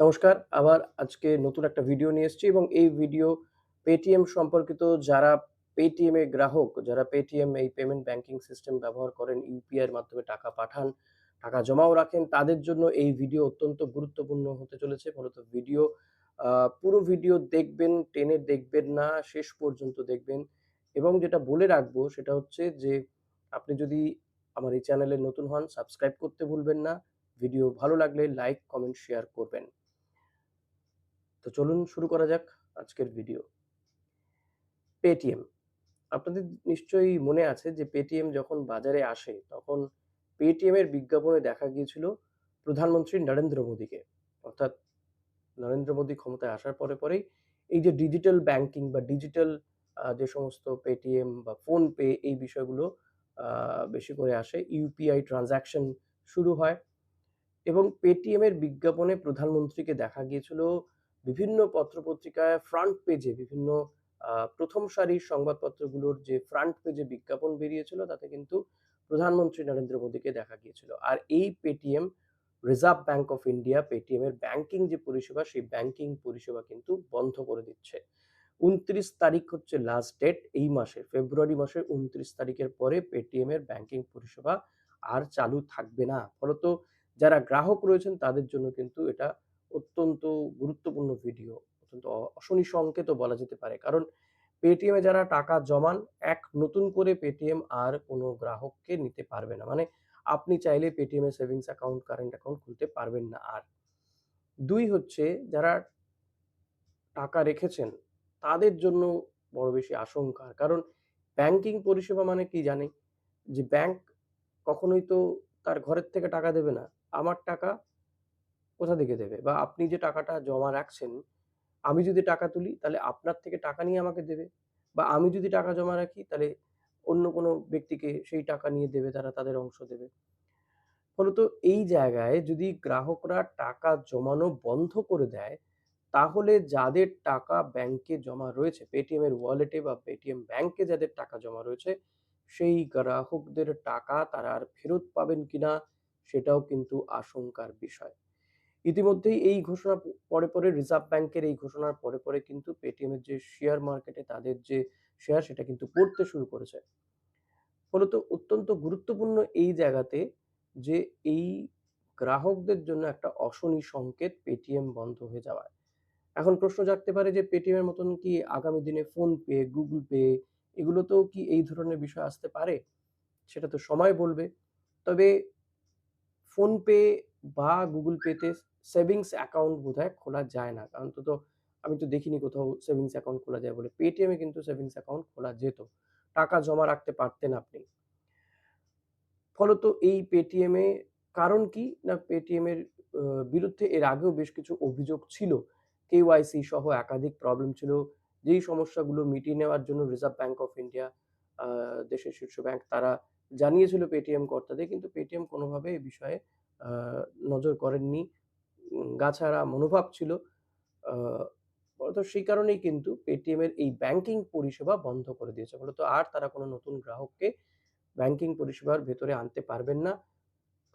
নমস্কার। আবার আজকে নতুন একটা ভিডিও নিয়ে এসেছি এবং এই ভিডিও পেটিএম সম্পর্কিত যারা পেটিএম এর গ্রাহক, যারা পেটিএম এই পেমেন্ট ব্যাংকিং সিস্টেম ব্যবহার করেন, ইউপিআই এর মাধ্যমে টাকা পাঠান, টাকা জমাও রাখেন, তাদের জন্য এই ভিডিও অত্যন্ত গুরুত্বপূর্ণ হতে চলেছে। মূলত ভিডিও পুরো ভিডিও দেখবেন, টেনে দেখবেন না, শেষ পর্যন্ত দেখবেন এবং যেটা বলে রাখব সেটা হচ্ছে যে, আপনি যদি আমার এই চ্যানেলে নতুন হন, সাবস্ক্রাইব করতে ভুলবেন না। ভিডিও ভালো লাগলে লাইক, কমেন্ট, শেয়ার করবেন। তো চলুন শুরু করা যাক আজকের ভিডিও। পেটিএম। আপনাদের নিশ্চয়ই মনে আছে যে পেটিএম যখন বাজারে আসে তখন পেটিএম এর বিজ্ঞাপনে দেখা গিয়েছিল প্রধানমন্ত্রী নরেন্দ্র মোদীকে। অর্থাৎ নরেন্দ্র মোদী ক্ষমতায় আসার পরে, পরেই এই যে ডিজিটাল ব্যাংকিং বা ডিজিটাল যে সমস্ত পেটিএম বা ফোনপে এই বিষয়গুলো বেশি করে আসে। ইউপিআই ট্রানজাকশন শুরু হয় এবং পেটিএম এর বিজ্ঞাপনে প্রধানমন্ত্রীকে দেখা গিয়েছিল বিভিন্ন পত্র-পত্রিকায় ফ্রন্ট পেজে বিভিন্ন প্রথম সারির সংবাদপত্রগুলোর যে ফ্রন্ট পেজে বিজ্ঞাপন বেরিয়েছিল, তাতে কিন্তু প্রধানমন্ত্রী নরেন্দ্র মোদীকে দেখা গিয়েছিল। আর এই Paytm Reserve Bank of India Paytm এর ব্যাংকিং যে পরিষেবা, সেই ব্যাংকিং পরিষেবা কিন্তু বন্ধ করে দিচ্ছে। ২৯ তারিখ হচ্ছে লাস্ট ডেট এই মাসে ফেব্রুয়ারি মাসের ২৯ তারিখের পরে পেটিএম এর ব্যাংকিং পরিষেবা আর চালু থাকবে না। ফলত যারা গ্রাহক রয়েছেন, তাদের জন্য কিন্তু এটা অত্যন্ত গুরুত্বপূর্ণ ভিডিও। অত্যন্ত অশনি সংকেতও বলা যেতে পারে। কারণ পেটিএমে যারা টাকা জমান এক নতুন করে পেটিএম আর কোনো গ্রাহককে নিতে পারবে না। মানে আপনি চাইলে Paytm savings account, current account খুলতে পারবেন না আর। দুই হচ্ছে যারা টাকা রেখেছেন তাদের জন্য বড় বেশি আশঙ্কার। কারণ ব্যাংকিং পরিষেবা মানে কি জানে যে ব্যাংক কখনোই তো তার ঘরের থেকে টাকা দেবে না। আমার টাকা কোথা থেকে দেবে? বা আপনি যে টাকাটা জমা রাখছেন, আমি যদি টাকা তুলি তাহলে আপনার থেকে টাকা নিয়ে আমাকে দেবে। বা আমি যদি টাকা জমা রাখি তাহলে অন্য কোনো ব্যক্তিকে সেই টাকা নিয়ে দেবে, তারা তাদের অংশ দেবে। ফলত এই জায়গায় যদি গ্রাহকরা টাকা জমানো বন্ধ করে দেয়, তাহলে যাদের টাকা ব্যাংকে জমা রয়েছে, পেটিএম এর ওয়ালেটে বা পেটিএম ব্যাংকে যাদের টাকা জমা রয়েছে, সেই গ্রাহকদের টাকা তারা আর ফেরত পাবেন কিনা সেটাও কিন্তু আশঙ্কার বিষয়। ইতিমধ্যেই এই ঘোষণা পরে, পরে রিজার্ভ ব্যাংকের এই ঘোষণার পরে, পরে কিন্তু পেটিএমের যে শেয়ার মার্কেটে তাদের যে শেয়ার সেটা কিন্তু পড়তে শুরু করেছে। ফলত অত্যন্ত গুরুত্বপূর্ণ এই জায়গাতে যে এই গ্রাহকদের জন্য একটা অশনি সংকেত পেটিএম বন্ধ হয়ে যাওয়ায়। এখন প্রশ্ন জাগতে পারে যে পেটিএম এর মতন কি আগামী দিনে ফোনপে, গুগল পে এগুলোতেও কি এই ধরনের বিষয় আসতে পারে? সেটা তো সময় বলবে। তবে ফোনপে বা গুগল পেতে সেভিংস অ্যাকাউন্ট বোধহয় খোলা যায় না। অন্তত আমি তো দেখিনি কোথাও সেভিংস অ্যাকাউন্ট খোলা যায় বলে। পেটিএমে কিন্তু সেভিংস অ্যাকাউন্ট খোলা যেত। টাকা জমা রাখতে পারতেন আপনি। ফলত এই পেটিএমে কারণ কি? না পেটিএমের বিরুদ্ধে এর আগেও বেশ কিছু অভিযোগ ছিল। কেওয়াইসি সহ একাধিক প্রবলেম ছিল। যেই সমস্যাগুলো মিটিয়ে নেওয়ার জন্য রিজার্ভ ব্যাংক অফ ইন্ডিয়া দেশের শীর্ষ ব্যাংক তারা জানিয়েছিল পেটিএম কর্তাদের কিন্তু পেটিএম কোনোভাবে এ বিষয়ে নজর করেননি। গা-ছাড়া মনোভাব ছিল। ফলত সেই কারণেই কিন্তু পেটিএম এর এই ব্যাংকিং পরিষেবা বন্ধ করে দিয়েছে। মূলত আর তারা কোনো নতুন গ্রাহককে ব্যাংকিং পরিষেবার ভেতরে আনতে পারবেন না।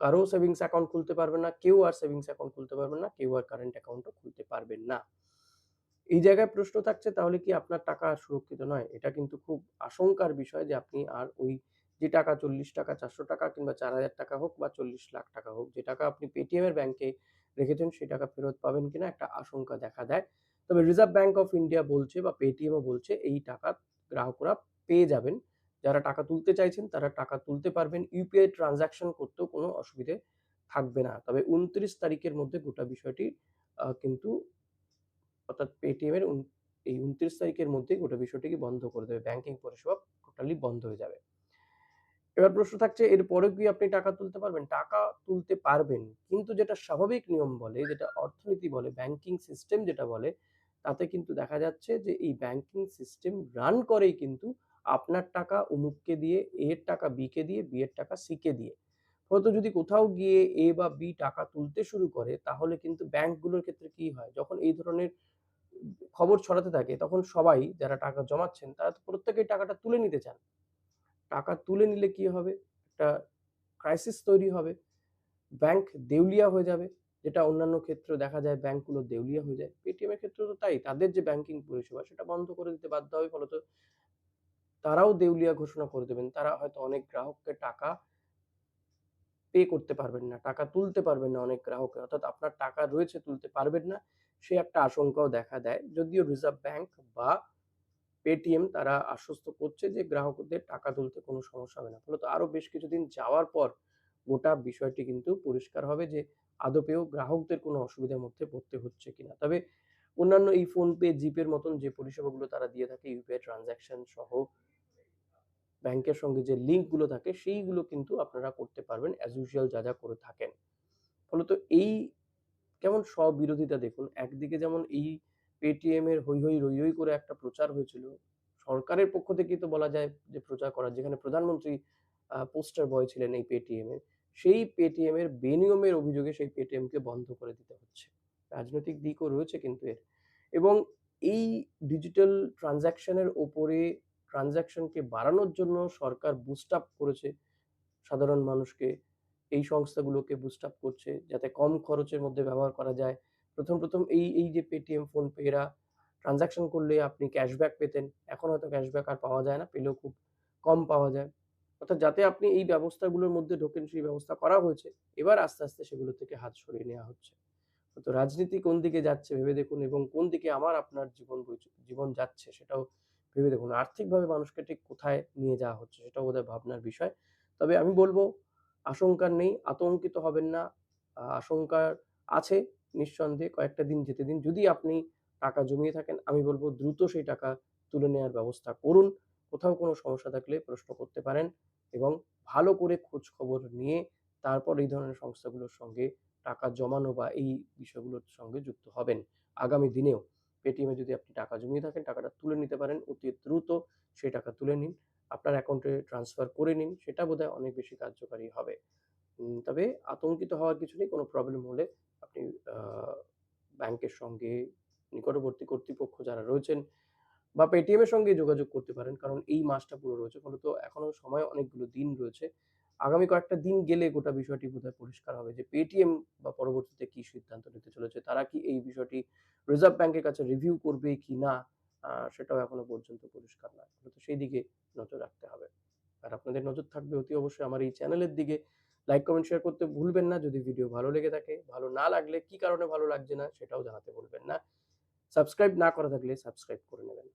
কারও সেভিংস অ্যাকাউন্ট খুলতে পারবেন না। কেউ আর সেভিংস অ্যাকাউন্ট খুলতে পারবেন না। কেউ আর কারেন্ট অ্যাকাউন্টও খুলতে পারবেন না। এই জায়গায় প্রশ্ন থাকছে তাহলে কি আপনার টাকা আর সুরক্ষিত নয়? এটা কিন্তু খুব আশঙ্কার বিষয় যে আপনি আর ওই যে টাকা ৳৪০, ৳৪০০ কিংবা ৳৪,০০০ হোক বা ৳৪০ লাখ টাকা হোক, যে টাকা আপনি পেটিএম এর ব্যাংকে রেখেছেন, সেই টাকা ফেরত পাবেন কিনা একটা আশঙ্কা দেখা দেয়। তবে রিজার্ভ ব্যাংক অফ ইন্ডিয়া বলছে বা পেটিএমও বলছে, এই টাকা গ্রাহকরা পেয়ে যাবেন। যারা টাকা তুলতে চাইছেন, তারা টাকা তুলতে পারবেন। ইউপিআই ট্রানজাকশন করতেও কোনো অসুবিধে থাকবে না। তবে ২৯ তারিখের মধ্যে গোটা বিষয়টি কিন্তু অর্থাৎ পেটিএম এর এই ২৯ তারিখের মধ্যেই গোটা বিষয়টিকে বন্ধ করে দেবে। ব্যাংকিং পরিষেবা টোটালি বন্ধ হয়ে যাবে। এবার প্রশ্ন থাকছে এরপরেও কি আপনি টাকা তুলতে পারবেন? টাকা তুলতে পারবেন। কিন্তু যেটা স্বাভাবিক নিয়ম বলে, যেটা অর্থনীতি বলে, ব্যাংকিং সিস্টেম যেটা বলে, তাতে কিন্তু দেখা যাচ্ছে যে এই ব্যাংকিং সিস্টেম রান করেই কিন্তু আপনার টাকা অমুককে দিয়ে, A এর টাকা B কে দিয়ে, এর টাকা C কে দিয়ে। ফলত যদি কোথাও গিয়ে এ বা বি টাকা তুলতে শুরু করে তাহলে কিন্তু ব্যাংকগুলোর ক্ষেত্রে কি হয়? যখন এই ধরনের খবর ছড়াতে থাকে তখন সবাই যারা টাকা জমাচ্ছেন তারা তো প্রত্যেকেই টাকাটা তুলে নিতে চান। টাকা তুলে নিলে কি হবে? একটা ক্রাইসিস তৈরি হবে। ব্যাংক দেউলিয়া হয়ে যাবে। যেটা অন্যান্য ক্ষেত্রে দেখা যায় ব্যাংকগুলো দেউলিয়া হয়ে যায়। পেটিএম এর ক্ষেত্রেও তো তাই। তাদের যে ব্যাংকিং পরিষেবা, সেটা বন্ধ করে দিতে বাধ্য হবে, ফলত তারাও দেউলিয়া ঘোষণা করে দেবেন। তারা হয়তো অনেক গ্রাহককে টাকা পে করতে পারবেন না। টাকা তুলতে পারবেন না অনেক গ্রাহকের। অর্থাৎ আপনার টাকা রয়েছে তুলতে পারবেন না। সে একটা আশঙ্কাও দেখা দেয়। যদিও রিজার্ভ ব্যাংক বা পেটিএম তারা আশ্বস্ত করছে যে গ্রাহকদের টাকা তুলতে কোনো সমস্যা হবে না। ফলত আরও বেশ কিছুদিন যাওয়ার পর গোটা বিষয়টি কিন্তু পরিষ্কার হবে যে আদপেও গ্রাহকদের কোনো অসুবিধার মধ্যে পড়তে হচ্ছে কিনা। তবে অন্যান্য এই ফোনপে, জিপের মতন যে পরিষেবাগুলো তারা দিয়ে থাকে ইউপিআই ট্রান্সেকশন সহ ব্যাংকের সঙ্গে যে লিঙ্কগুলো থাকে সেইগুলো কিন্তু আপনারা করতে পারবেন অ্যাজ ইউজুয়াল যা, যা করে থাকেন। ফলত এই কেমন স্ববিরোধিতা দেখুন। একদিকে যেমন এই পেটিএম এর হৈ, হৈ, রৈ, রৈ করে একটা প্রচার হয়েছিল। সরকারের পক্ষ থেকে তো বলা যায় যে প্রচার করা যেখানে প্রধানমন্ত্রী পোস্টার বয় ছিলেন এই পেটিএম এর। সেই পেটিএম এর বেনিয়মের অভিযোগে সেই পেটিএম কে বন্ধ করে দিতে হচ্ছে। রাজনৈতিক দিকও রয়েছে কিন্তু এর। এবং এই ডিজিটাল ট্রান্সেকশন এর উপরে ট্রান্সেকশন বাড়ানোর জন্য সরকার বুস্ট আপ করেছে সাধারণ মানুষকে। এই সংস্থাগুলোকে বুস্ট আপ করছে যাতে কম খরচের মধ্যে ব্যবহার করা যায়। ১ম, ১ম এই, এই যে পেটিএম, ফোনপে এরা ট্রানজাকশন করলে আপনি ক্যাশব্যাক পেতেন। এখন হয়তো ক্যাশব্যাক আর পাওয়া যায় না। পেলেও খুব কম পাওয়া যায়। অর্থাৎ যাতে আপনি এই ব্যবস্থাগুলোর মধ্যে ঢোকেন সেই ব্যবস্থা করা হয়েছে। এবার আস্তে, আস্তে সেগুলো থেকে হাত সরিয়ে নেওয়া হচ্ছে। তো রাজনীতি কোন দিকে যাচ্ছে ভেবে দেখুন এবং কোন দিকে আমার আপনার জীবন জীবন যাচ্ছে সেটাও ভেবে দেখুন। আর্থিকভাবে মানুষকে ঠিক কোথায় নিয়ে যাওয়া হচ্ছে সেটাও বোধহয় ভাবনার বিষয়। তবে আমি বলব আশঙ্কার নেই, আতঙ্কিত হবেন না। আশঙ্কার আছে নিঃসন্দেহে কয়েকটা দিন যেতে দিন। যদি আপনি টাকা জমিয়ে থাকেন, আমি বলব দ্রুত সেই টাকা তুলে নেওয়ার ব্যবস্থা করুন। কোথাও কোনো সমস্যা থাকলে প্রশ্ন করতে পারেন এবং ভালো করে খোঁজ খবর নিয়ে তারপর এই ধরনের সংস্থাগুলোর সঙ্গে টাকা জমানো বা এই বিষয়গুলোর সঙ্গে যুক্ত হবেন। আগামী দিনেও পেটিএমে যদি আপনি টাকা জমিয়ে থাকেন, টাকাটা তুলে নিতে পারেন, অতি দ্রুত সেই টাকা তুলে নিন। আপনার অ্যাকাউন্টে ট্রান্সফার করে নিন। সেটা বোধহয় অনেক বেশি কার্যকারী হবে। তবে আতঙ্কিত হওয়ার কিছু নেই। কোনো প্রবলেম হলে আপনি ব্যাংকের সঙ্গে নিকটবর্তী কর্তৃপক্ষ যারা রয়েছেন বা পেটিএম এর সঙ্গে যোগাযোগ করতে পারেন। কারণ এই মাসটা পুরো রয়েছে। ফলত এখনও সময় অনেকগুলো দিন রয়েছে। আগামী কয়েকটা দিন গেলে গোটা বিষয়টি বোধহয় পরিষ্কার হবে যে পেটিএম বা পরবর্তীতে কি সিদ্ধান্ত নিতে চলেছে। তারা কি এই বিষয়টি রিজার্ভ ব্যাংকের কাছে রিভিউ করবে কি না সেটাও এখনও পর্যন্ত পরিষ্কার নয়। ফলত সেই দিকে নজর রাখতে হবে। আর আপনাদের নজর থাকবে অতি অবশ্যই আমার এই চ্যানেলের দিকে। লাইক, কমেন্ট, শেয়ার করতে ভুলবেন না। যদি ভিডিও ভালো লেগে থাকে, ভালো না লাগলে কি কারণে ভালো লাগছে না সেটাও জানাতে ভুলবেন না। সাবস্ক্রাইব না করা থাকলে সাবস্ক্রাইব করে নেবেন।